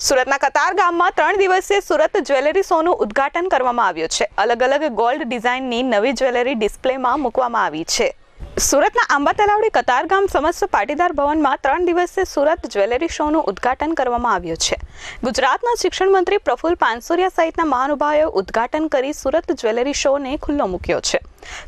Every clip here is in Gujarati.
સુરતના કતાર ગામમાં ત્રણ દિવસીય સુરત જ્વેલરી શોનું ઉદ્ઘાટન કરવામાં આવ્યું છે. અલગ અલગ ગોલ્ડ ડિઝાઇનની નવી જ્વેલરી ડિસ્પ્લેમાં મૂકવામાં આવી છે. સુરતના આંબા તલાવડી કતાર ગામ સમસ્ત પાટીદાર ભવનમાં ત્રણ દિવસે સુરત જ્વેલરી શોનું ઉદ્ઘાટન કરવામાં આવ્યું છે. ગુજરાતના શિક્ષણ મંત્રી પ્રફુલ પાનસુરિયા સહિતના મહાનુભાવોએ ઉદ્ઘાટન કરી સુરત જ્વેલરી શોને ખુલ્લો મૂક્યો છે.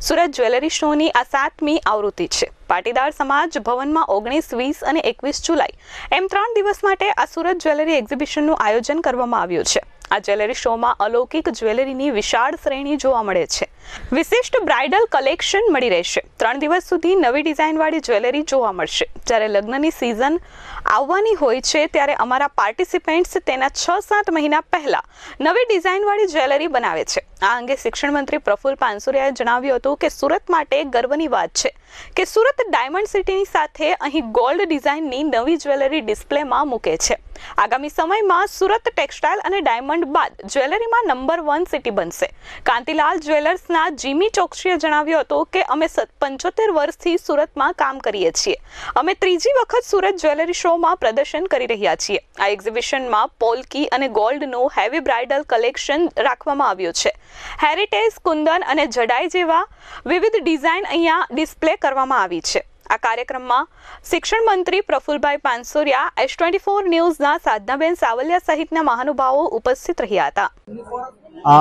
સુરત જ્વેલરી શોની આ સાતમી આવૃત્તિ છે. પાટીદાર સમાજ ભવનમાં ઓગણીસ, વીસ અને એકવીસ જુલાઈ એમ ત્રણ દિવસ માટે આ સુરત જ્વેલરી એક્ઝિબિશનનું આયોજન કરવામાં આવ્યું છે. આ જ્વેલરી શોમાં અલૌકિક જ્વેલરીની વિશાળ શ્રેણી જોવા મળે છે. વિશિષ્ટ બ્રાઇડલ કલેક્શન મળી રહેશે. ત્રણ દિવસ સુધી નવી ડિઝાઇનવાળી જ્વેલરી જોવા મળશે. જ્યારે લગ્નની સિઝન આવવાની હોય છે, ત્યારે અમારા પાર્ટિસિપેન્ટ્સ તેના છ સાત મહિના પહેલા નવી ડિઝાઇનવાળી જ્વેલરી બનાવે છે. આ અંગે શિક્ષણ મંત્રી પ્રફુલ પાનસુરિયાએ જણાવ્યું હતું કે સુરત માટે ગર્વની વાત છે કે સુરત ડાયમંડ સિટીની સાથે અહીં ગોલ્ડ ડિઝાઇનની નવી જ્વેલરી ડિસ્પ્લેમાં મૂકે છે. આગામી સમયમાં સુરત ટેક્સટાઇલ અને ડાયમંડ બાદ જ્વેલરીમાં નંબર વન સિટી બનશે. કાંતિલાલ જ્વેલર્સના જીમી ચોકસીએ જણાવ્યું હતું કે અમે પંચોતેર વર્ષથી સુરતમાં કામ કરીએ છીએ. અમે ત્રીજી વખત સુરત જ્વેલરી શોમાં પ્રદર્શન કરી રહ્યા છીએ. આ એક્ઝિબિશનમાં પોલકી અને ગોલ્ડનું હેવી બ્રાઇડલ કલેક્શન રાખવામાં આવ્યું છે. હેરિટેજ, કુંદન અને જડાઈ જેવા વિવિધ ડિઝાઇન અહીંયા ડિસ્પ્લે કરવામાં આવી છે. આ કાર્યક્રમમાં શિક્ષણ મંત્રી Prafulbhai Pansuriya S twenty four ન્યૂઝના Sadhanaben Savaliya સહિતના મહાનુભાવો ઉપસ્થિત રહ્યા હતા.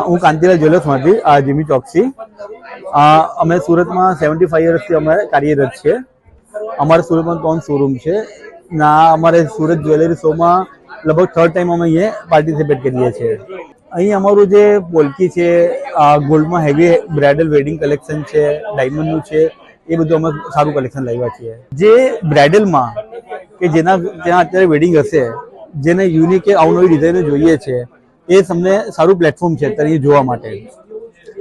હું કાંતિલાલ જ્વેલર્સમાંથી જીમી ચોકસી. અમે સુરતમાં સેવન્ટી ફાઈવ યર્સથી અમે કાર્યરત છીએ. અમારે સુરતમાં ત્રણ શોરૂમ છે. ના અમારે સુરત જ્વેલરી શોમાં લગભગ થર્ડ ટાઈમ અમે અહીંયા પાર્ટિસિપેટ કરીએ છીએ. અહીં અમારું જે પોલકી છે ગોલ્ડમાં હેવી બ્રાઇડલ વેડિંગ કલેક્શન છે ડાયમંડનું છે એ બધું અમે સારું કલેક્શન લાવ્યા છીએ. જે બ્રાઇડલમાં કે જેના ત્યાં અત્યારે વેડિંગ હશે જેને યુનિક કે અવનવી ડિઝાઇનો જોઈએ છે એ તમને સારું પ્લેટફોર્મ છે અત્યારે જોવા માટે.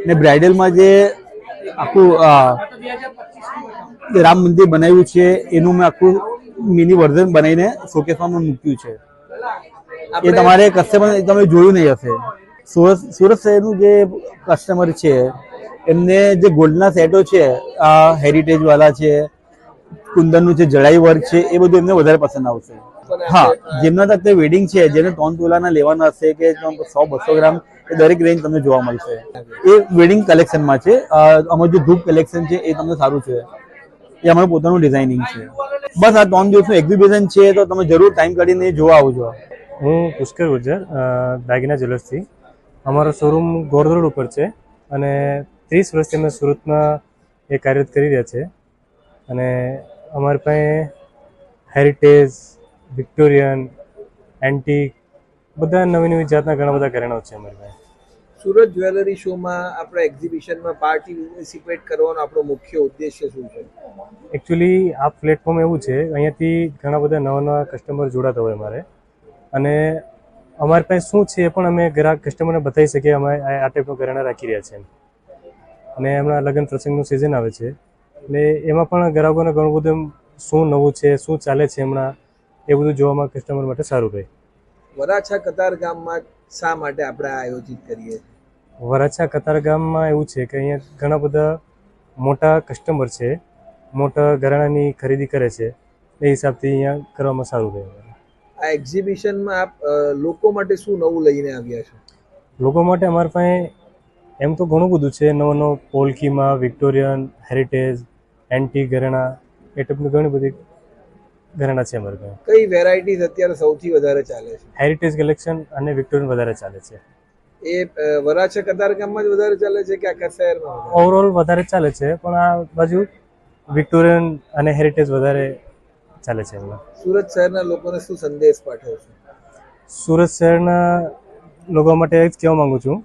ને બ્રાઇડલમાં જે આખું રામ મંદિર બનાવ્યું છે એનું મેં આખું મિની વર્ઝન બનાવીને શોકેસમાં મેં મૂક્યું છે. એ તમારે કસ્ટમર તમે જોયું નહીં હશે. સુરત સુરત શહેરનું જે કસ્ટમર છે એમને જે ગોલ્ડના સેટો છે, આ હેરિટેજ વાળા છે, કુંદનનું છે જડાઈ વર્ક છે, એ બધું એમને વધારે પસંદ આવશે. હા, જેમના તક વેડિંગ છે, જેને ત્રણ તોલાના લેવાના હશે કે સો, બસો ગ્રામ, એ દરેક રેન્જ તમને જોવા મળશે. એ વેડિંગ કલેક્શનમાં છે અમારું જે ધૂપ કલેક્શન છે, એ તમને સારું છે. એ અમારું પોતાનું ડિઝાઇનિંગ છે. બસ આ ત્રણ દિવસનું એક્ઝિબિશન છે, તો તમે જરૂર ટાઈમ કાઢીને જોવા આવજો. હું પુષ્કર ગુર્જર દાગીના જ્વેલર્સથી અમારો શોરૂમ ગોરધોડ ઉપર છે અને ત્રીસ વર્ષથી અમે સુરતમાં એ કાર્યરત કરી રહ્યા છે. અને અમારી પાસે હેરિટેજ વિક્ટોરિયન એન્ટીક બધા નવી નવી જાતના ઘણા બધા ઘરેણાઓ છે અમારી પાસે. સુરત જ્વેલરી શોમાં આપણે એક્ઝિબિશનમાં પાર્ટિસિપેટ કરવાનો આપણો મુખ્ય ઉદ્દેશ્ય શું છે? એકચ્યુઅલી આ પ્લેટફોર્મ એવું છે અહીંયાથી ઘણા બધા નવા નવા કસ્ટમર જોડાતા હોય અમારે. અને અમારી પાસે શું છે એ પણ અમે ગ્રાહક કસ્ટમરને બતાવી શકીએ અમે આ ટાઈપનો ઘરેણા રાખી રહ્યા છીએ અને હમણાં લગ્ન પ્રસંગનું સિઝન આવે છે. એટલે એમાં પણ ગ્રાહકોને ઘણું બધું એમ શું નવું છે શું ચાલે છે હમણાં એ બધું જોવામાં કસ્ટમર માટે સારું રહે. વરાછા કતાર ગામમાં શા માટે આપણે આયોજિત કરીએ? વરાછા કતાર ગામમાં એવું છે કે અહીંયા ઘણા બધા મોટા કસ્ટમર છે મોટા ઘરેણાની ખરીદી કરે છે એ હિસાબથી અહીંયા કરવામાં સારું રહે. આ એક્ઝિબિશનમાં આપ લોકો માટે શું નવું લઈને આવ્યા છો? લોકો માટે અમારા પાસે એમ તો ઘણું બધું છે. નવો નવો પોલકીમાં વિક્ટોરિયન હેરિટેજ એન્ટી ઘરેણા એ ટાઈપની ઘણી બધી ઘરેણા છે અમારી પાસે. કઈ વેરાયટીઝ અત્યારે સૌથી વધારે ચાલે છે? હેરિટેજ કલેક્શન અને વિક્ટોરિયન વધારે ચાલે છે. એ વરાછા કતાર ગામમાં જ વધારે ચાલે છે કે આખા શહેરમાં ઓવરઓલ વધારે ચાલે છે પણ આ બાજુ વિક્ટોરિયન અને હેરિટેજ વધારે ચાલે છે એમના સુરત શહેરના લોકોને શું સંદેશ પાઠવશો સુરત શહેરના લોકો માટે એ જ કહેવા માંગુ છું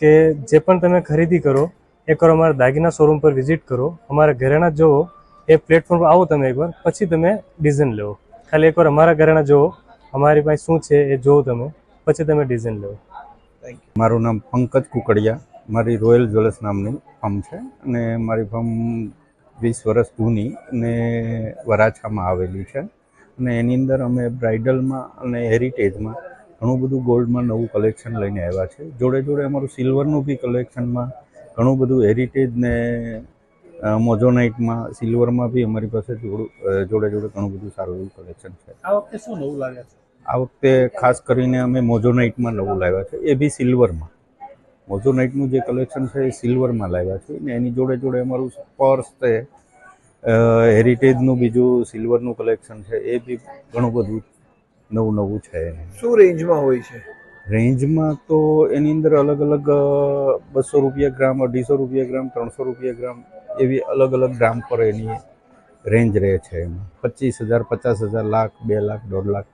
કે જે પણ તમે ખરીદી કરો, એ કરો અમારા દાગીના શોરૂમ પર વિઝિટ કરો. અમારા ઘરેણા જુઓ, એ પ્લેટફોર્મ આવો તમે એકવાર, પછી તમે ડિઝાઇન લેવો ખાલી એકવાર અમારા ઘરેણા જુઓ, અમારી પાસે શું છે એ જુઓ તમે, પછી તમે ડિઝાઇન લેવો મારું નામ પંકજ કુકડિયા, મારી રોયલ જ્વેલર્સ નામની ફર્મ છે અને મારી ફર્મ વીસ વર્ષ જૂની અને વરાછામાં આવેલી છે. અને એની અંદર અમે બ્રાઇડલમાં અને હેરિટેજમાં ઘણું બધું ગોલ્ડમાં નવું કલેક્શન લઈને આવ્યા છે. જોડે જોડે અમારું સિલ્વરનું બી કલેક્શનમાં ઘણું બધું હેરિટેજ ને મોઝોનાઇટમાં સિલ્વરમાં બી અમારી પાસે જોડું જોડે જોડે ઘણું બધું સારું એવું કલેક્શન છે. આ વખતે શું નવું લાગે છે? આ વખતે ખાસ કરીને અમે મોઝોનાઇટમાં નવું લાવ્યા છે. એ બી સિલ્વરમાં મોઝોનાઇટનું જે કલેક્શન છે એ સિલ્વરમાં લાવ્યા છે ને એની જોડે જોડે અમારું પર્સ છે હેરિટેજનું બીજું સિલ્વરનું કલેક્શન છે એ બી ઘણું બધું નવું નવું છે. એનું શું રેન્જમાં હોય છે? રેન્જમાં તો એની અંદર અલગ અલગ બસો રૂપિયા ગ્રામ અઢીસો રૂપિયા ગ્રામ ત્રણસો રૂપિયા ગ્રામ એવી અલગ અલગ ગ્રામ પર એની રેન્જ રહે છે એમાં. પચીસ હજાર પચાસ હજાર લાખ બે લાખ દોઢ લાખ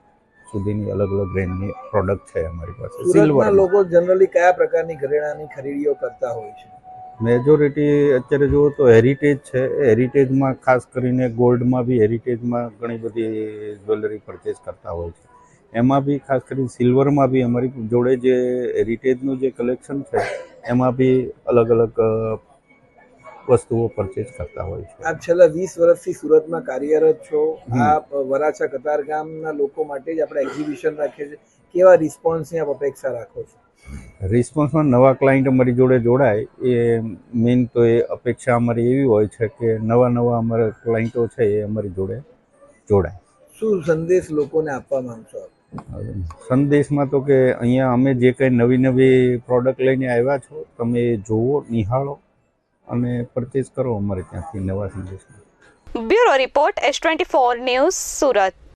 સુધીની અલગ અલગ રેન્જની પ્રોડક્ટ છે અમારી પાસે. લોકો જનરલી કયા પ્રકારની ઘરેણાની ખરીદીઓ કરતા હોય છે? મેજોરિટી અત્યારે જુઓ તો હેરિટેજ છે. હેરિટેજમાં ખાસ કરીને ગોલ્ડમાં બી હેરિટેજમાં ઘણી બધી જ્વેલરી પરચેસ કરતા હોય છે. એમાં બી ખાસ કરીને સિલ્વરમાં બી અમારી જોડે જે હેરિટેજનું જે કલેક્શન છે એમાં બી અલગ અલગ વસ્તુઓ પરચેસ કરતા હોય છે. આપ છેલ્લા વીસ વર્ષથી સુરતમાં કાર્યરત છો. આપ વરાછા કતાર ગામના લોકો માટે જ આપણે એક્ઝિબિશન રાખીએ છીએ. કેવા રિસ્પોન્સની આપ અપેક્ષા રાખો છો? રિસ્પોન્સમાં નવા ક્લાયન્ટ અમારી જોડે જોડાય એ મેઇન તો એ અપેક્ષા અમારી એવી હોય છે કે નવા નવા અમારા ક્લાયન્ટો છે એ અમારી જોડે જોડાય. શું સંદેશ લોકોને આપવા માંગશો સંદેશમાં તો કે અહીંયા અમે જે કંઈ નવી નવી પ્રોડક્ટ લઈને આવ્યા છો તમે એ જુઓ નિહાળો અને પરચેસ કરો અમારે ત્યાંથી નવા સંદેશમાં. Bureau report S twenty four news Surat.